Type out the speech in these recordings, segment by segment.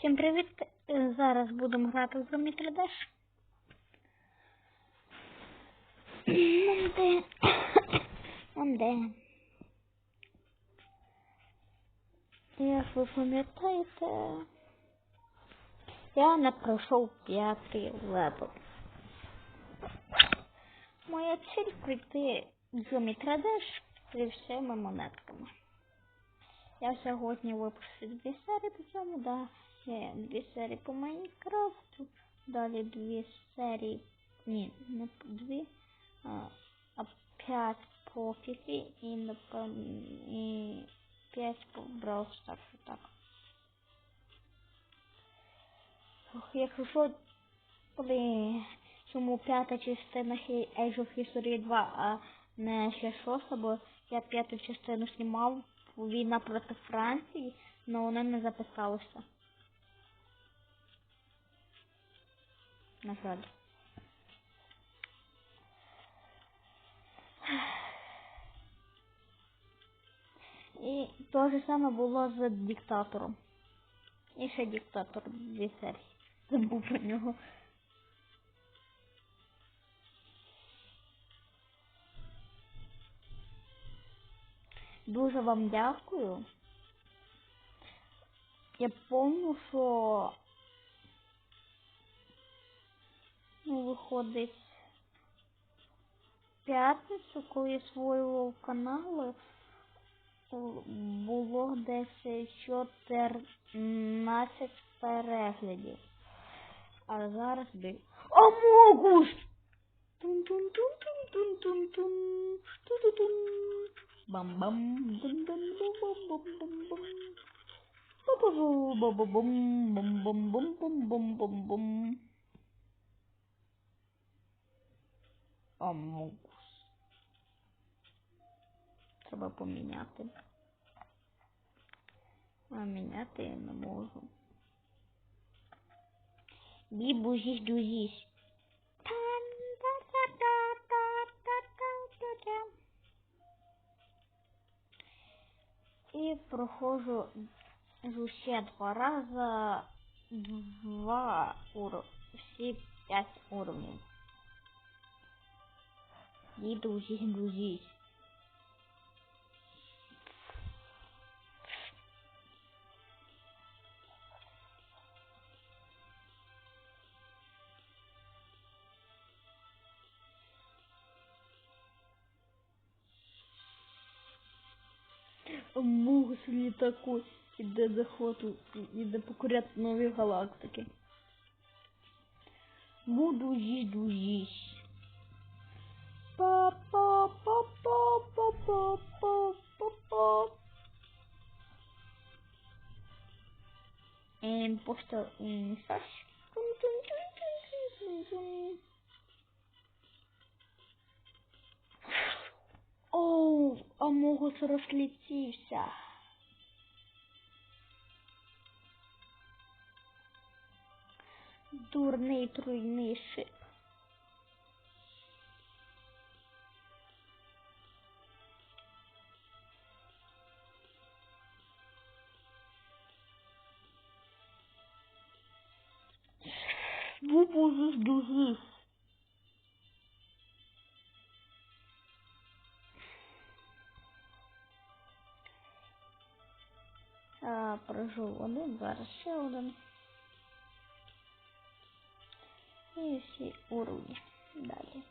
Всім привіт! Е, Зараз будемо грати в Зумі 3D. Монде. Монде. Як ви пам'ятаєте, я не пройшов п'ятий левел. Моя ціль пройти в Зумі 3D зі всіма монетками. Я сьогодні випустив дві серії по цьому, да. Є дві серії по Майнкрафту, далі дві серії, ні, не дві, а, а п'ять по Фіфі і, і п'ять по Brawl Stars, так. Ох, Якщо що, коли чому п'ята частина Age of History 2, а не ще шоста, бо я п'яту частину знімав війна проти Франції, але вона не записалася. На жаль. І те ж саме було з диктатором. І ще диктатор дві. Забув про нього. Дуже вам дякую. Я помню, що ну, виходить п'ятницю, коли я створював канали, було десь 14 переглядів. А зараз би. Амогус! Тун-тун-тун-тун-тун-тун-тун. Ту-ту-тун. Бам-бам. Бам-бам-бам-бам-бам-бам. Ба-ба-бу, ба-ба-бум, бум-бум-бум-бум-бум-бум-бум. Амогус. Треба поміняти. А міняти я не можу. Бібузісь-дузісь. Тан-та-та-та-та-та-та-та. І проходжу ще два рази два уровня. Всі п'ять уровнів. И грузить, грузить. Бог свій такой іде захвату, до покурят нові галактики. Буду їсть, їсть. Impostor insaç. Оу, Амогус розлетівся. Дурний тройний шит. шип. Бубу здузись. А, прожив один, зараз ще один. І всі уровні. Далі.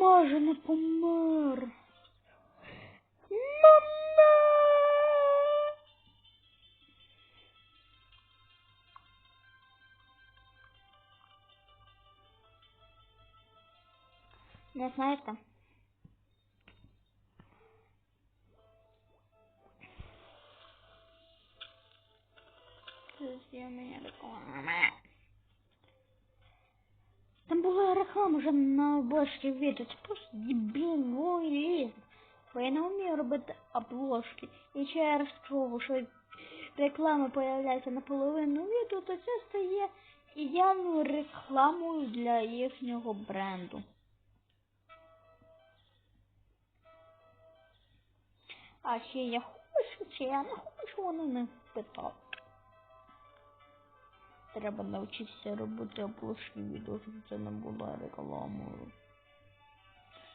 Майже не помер. Мама! Не знаєте? Є у мене реклама. Там була реклама на обложці відео. Це просто ліс. Бо я не вмію робити обложки. І через того, що реклама появляється наполовину відео, то це стає ідеальною рекламою для їхнього бренду. А чи я хочу, чи я не хочу, вони не питають. Треба навчитися робити оплошні відео, щоб це не була рекламою.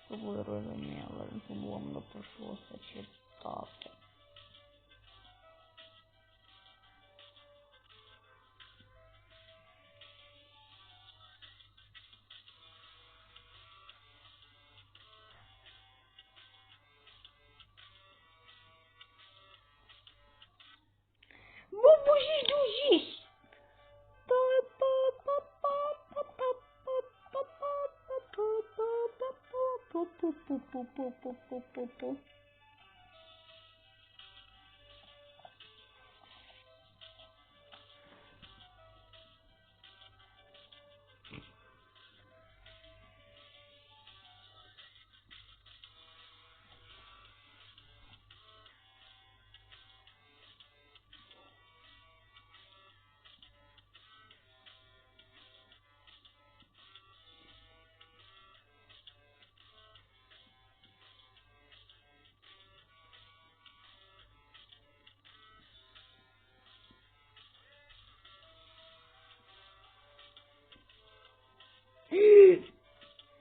Ви розуміли, вам не прийшлося читати. 不不不不不不不不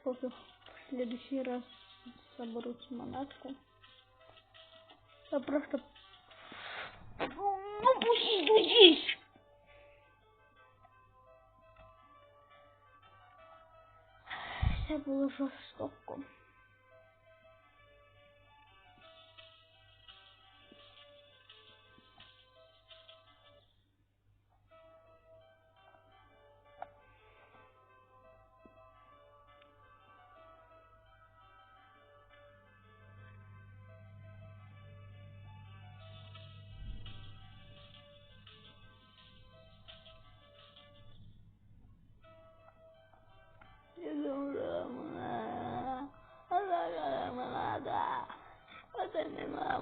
Пофиг. В следующий раз соберут монетку. Я просто... Ну, пусть здесь! Це було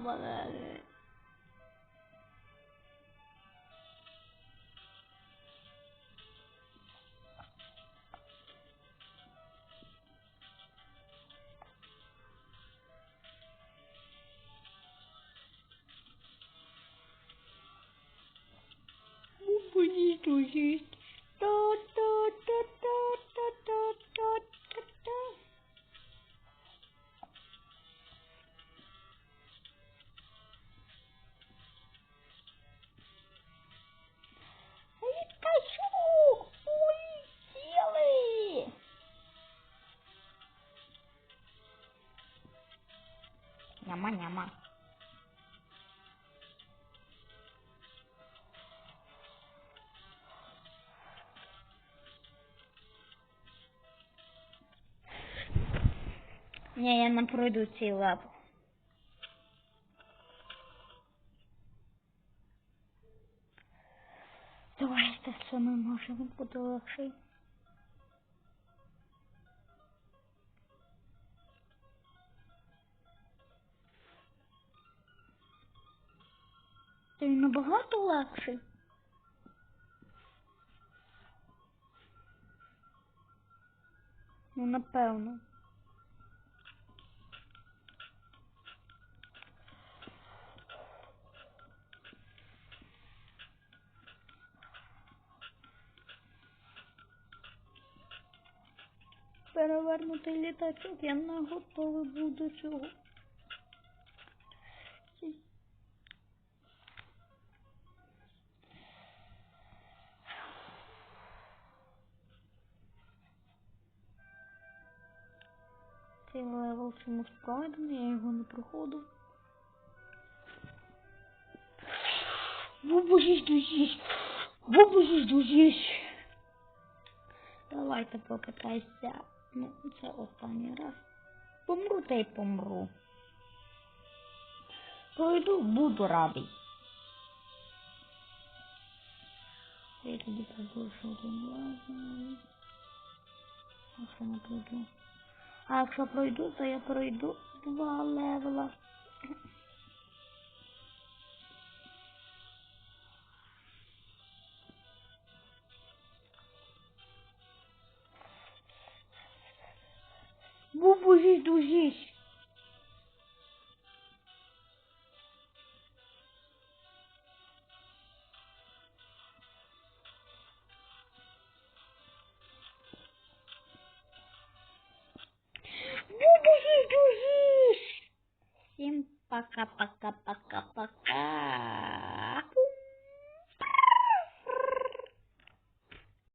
Babaları. Bu ne çocuk? Няма-няма. Ні, я не пройду цей лап. Давайте саме можемо буде легший. Ти набагато легший. Ну, напевно. Перевернутий літачок, я не готовий був до цього. Левел чомусь пройдений, я його не проходив. Бубужись, дузись! Бубужись, дузись! Давайте попитайся. Ну, це останній раз. Помру та й помру. Пройду, буду радий. Я тоді продовжу один раз. Якщо не пройду. А якщо пройду, то я пройду два левела. Бубужись, дужись. ปักกะปักกะปักกะปักกะ